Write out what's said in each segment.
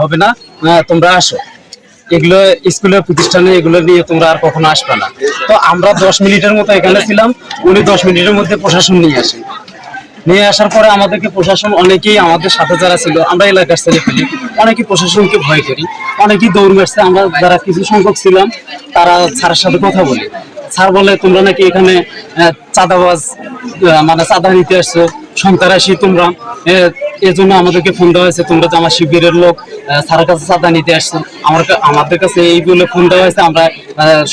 হবে না তোমরা আসো। এগুলো স্কুলের প্রতিষ্ঠানে এগুলো নিয়ে তোমরা আর কখনো আসবে না। তো আমরা দশ মিনিটের মতো এখানে ছিলাম, উনি দশ মিনিটের মধ্যে প্রশাসন নিয়ে আসেন। নিয়ে আসার পরে আমাদেরকে প্রশাসন অনেকেই আমাদের সাথে যারা ছিল, আমরা এলাকার ছেলে ফেলি অনেকেই প্রশাসনকে ভয় করি, অনেকেই দৌড় মারছে আমরা যারা কিছু সংখ্যক ছিলাম, তারা স্যারের সাথে কথা বলি। স্যার বলে, তোমরা নাকি এখানে চাঁদাবাজ মানে চাঁদা নিতে আসছো সন্ত্রাসী তোমরা। এজন্য আমাদেরকে ফোন দেওয়া হয়েছে, তোমরা যে আমার শিবিরের লোক স্যারের কাছে চাঁদা নিতে আসছো। আমার আমাদের কাছে এই বলে ফোন দেওয়া হয়েছে, আমরা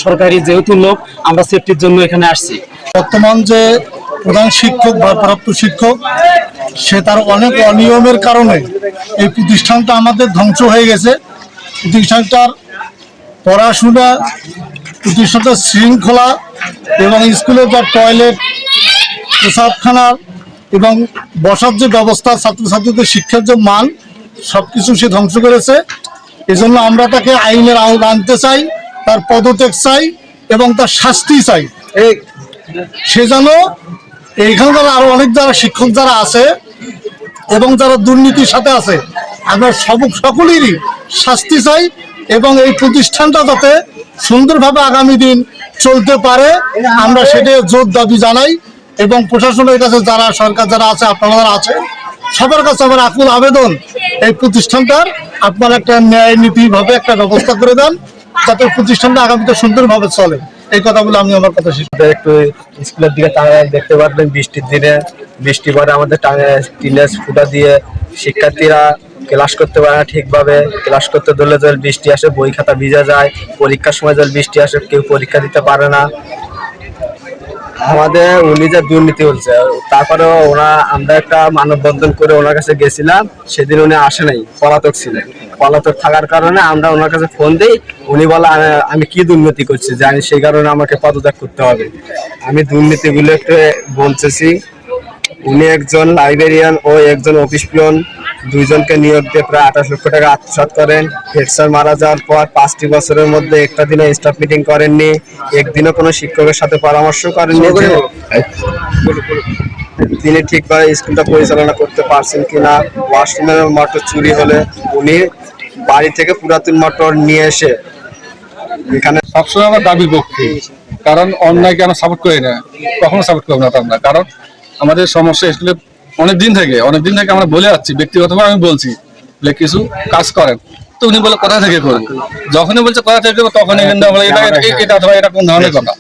সরকারি যেহেতু লোক, আমরা সেফটির জন্য এখানে আসছি। বর্তমান যে প্রধান শিক্ষক ভারপ্রাপ্ত শিক্ষক সে তার অনেক অনিয়মের কারণে এই প্রতিষ্ঠানটা আমাদের ধ্বংস হয়ে গেছে। প্রতিষ্ঠানটার পড়াশোনা প্রতিষ্ঠানটার শৃঙ্খলা এবং স্কুলের যা টয়লেট প্রসাবখানা এবং বসার যে ব্যবস্থা ছাত্রছাত্রীদের শিক্ষার যে মান সব কিছু সে ধ্বংস করেছে। এজন্য আমরা তাকে আইনের আওতা আনতে চাই তার পদত্যাগ চাই এবং তার শাস্তি চাই। সে যেন এইখানকার আরও অনেক যারা শিক্ষক যারা আছে এবং যারা দুর্নীতির সাথে আছে, আমরা সব সকলেরই শাস্তি চাই এবং এই প্রতিষ্ঠানটা যাতে সুন্দরভাবে আগামী দিন চলতে পারে, আমরা সেটা জোর দাবি জানাই এবং প্রশাসনের কাছে যারা সরকার যারা আছে, আপনারা যারা আছে সবার কাছে আমার আকুল আবেদন, এই প্রতিষ্ঠানটার আপনারা একটা ন্যায় নীতিভাবে একটা ব্যবস্থা করে দেন, যাতে প্রতিষ্ঠানটা আগামীতে সুন্দরভাবে চলে। এই কথাগুলো আমি আমার কথা শিখতে একটু স্কুলের দিকে তাকায় দেখতে পারবেন বৃষ্টির দিনে। বৃষ্টি পরে আমাদের টানে- টিনের ফুটা দিয়ে শিক্ষার্থীরা ক্লাস করতে পারে না ঠিকভাবে। ক্লাস করতে ধরলে জল বৃষ্টি আসে, বই খাতা ভিজে যায়, পরীক্ষার সময় জল বৃষ্টি আসে, কেউ পরীক্ষা দিতে পারে না। আমাদের উনি যে দুর্নীতি হচ্ছে তারপরেও ওরা আমরা একটা মানববন্ধন করে ওনার কাছে গেছিলাম, সেদিন উনি আসে নাই, পলাতক ছিলেন। পলাতক থাকার কারণে আমরা ওনার কাছে ফোন দিই, উনি বলে, "আমি- আমি কি দুর্নীতি করছি? জানি সেই কারণে আমাকে পদত্যাগ করতে হবে। আমি দুর্নীতিগুলো একটু বলতেছি, উনি একজন লাইব্রেরিয়ান ও একজন অফিস পিয়ন দুইজনকে নিয়োগ দিয়ে প্রায় আঠাশ লক্ষ টাকা আত্মসাৎ করেন। হেড স্যার মারা যাওয়ার পর পাঁচটি বছরের মধ্যে একটা দিনে স্টাফ মিটিং করেননি। একদিনও কোনো শিক্ষকের সাথে পরামর্শ করেননি তিনি ঠিকভাবে স্কুলটা পরিচালনা করতে পারছেন কিনা। ওয়াশরুমের মোটর চুরি হলে উনি বাড়ি থেকে পুরাতন মোটর নিয়ে এসে এখানে সবসময় আমার দাবির পক্ষে কারণ অন্যায়কে আমরা সাপোর্ট করি না। কখনো সাপোর্ট করব না তার না কারণ আমাদের সমস্যা স্কুলে অনেক দিন থেকে অনেক দিন থেকে আমরা বলে যাচ্ছি ব্যক্তিগতভাবে আমি বলছি যে কিছু কাজ করেন। তো উনি বলে কোথা থেকে করবেন যখনই বলছে কোথা থেকে করব? তখনই কিন্তু বলে এটা এটা- এটা অথবা এটা কোন ধরনের কথা।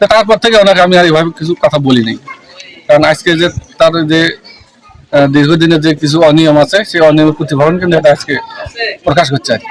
তো তারপর থেকে ওনাকে আমি আর এইভাবে কিছু কথা বলি নাই কারণ আজকে যে তার যে দীর্ঘদিনের যে কিছু অনিয়ম আছে সেই অনিয়মের প্রতিফলন কিন্তু এটা আজকে প্রকাশ করছে আর কি।